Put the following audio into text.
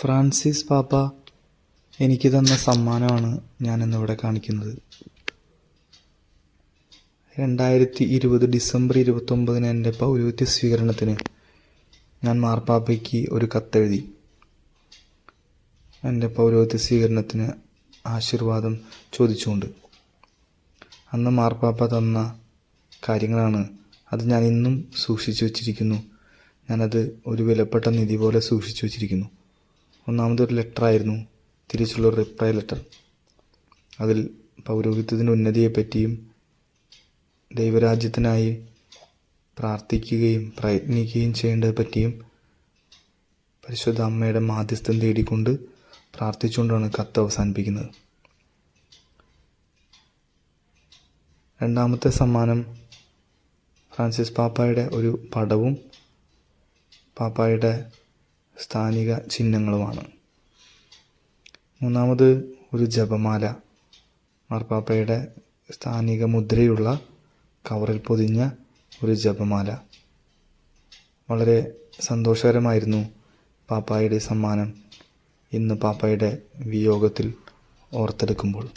Francis പാപ്പ എനിക്ക് തന്ന സമ്മാനമാണ് ഞാനിന്നിവിടെ കാണിക്കുന്നത്. രണ്ടായിരത്തി ഇരുപത് ഡിസംബർ ഇരുപത്തൊമ്പതിന് എന്റെ പൗരോഹിത്യ സ്വീകരണത്തിന് ഞാൻ മാർപ്പാപ്പയ്ക്ക് ഒരു കത്തെഴുതി. എന്റെ പൗരോഹിത്യ സ്വീകരണത്തിന് ആശീർവാദം ചോദിച്ചുകൊണ്ട്. അന്ന് മാർപ്പാപ്പ തന്ന കാര്യങ്ങളാണ് അത് ഞാൻ ഇന്നും സൂക്ഷിച്ചു വച്ചിരിക്കുന്നു. ഞാനത് ഒരു വിലപ്പെട്ട നിധി പോലെ സൂക്ഷിച്ചു വച്ചിരിക്കുന്നു. ഒന്നാമതൊരു ലെറ്ററായിരുന്നു തിരിച്ചുള്ള ഒരു റിപ്ലൈ ലെറ്റർ അതിൽ പൗരോഹിത്യത്തിന്റെ ഉന്നതിയെപ്പറ്റിയും ദൈവരാജ്യത്തിനായി പ്രാർത്ഥിക്കുകയും പ്രയത്നിക്കുകയും ചെയ്യേണ്ടത് പറ്റിയും പരിശുദ്ധ അമ്മയുടെ മാധ്യസ്ഥം തേടിക്കൊണ്ട് പ്രാർത്ഥിച്ചുകൊണ്ടാണ് കത്ത് അവസാനിപ്പിക്കുന്നത്. രണ്ടാമത്തെ സമ്മാനം ഫ്രാൻസിസ് പാപ്പായുടെ ഒരു പടവും പാപ്പായുടെ സ്ഥാനിക ചിഹ്നങ്ങളുമാണ്. മൂന്നാമത് ഒരു ജപമാല. മാർപ്പാപ്പയുടെ സ്ഥാനിക മുദ്രയുള്ള കവറിൽ പൊതിഞ്ഞ ഒരു ജപമാല. വളരെ സന്തോഷകരമായിരുന്നു പാപ്പായുടെ സമ്മാനം ഇന്ന് പാപ്പായുടെ വിയോഗത്തിൽ ഓർത്തെടുക്കുമ്പോൾ.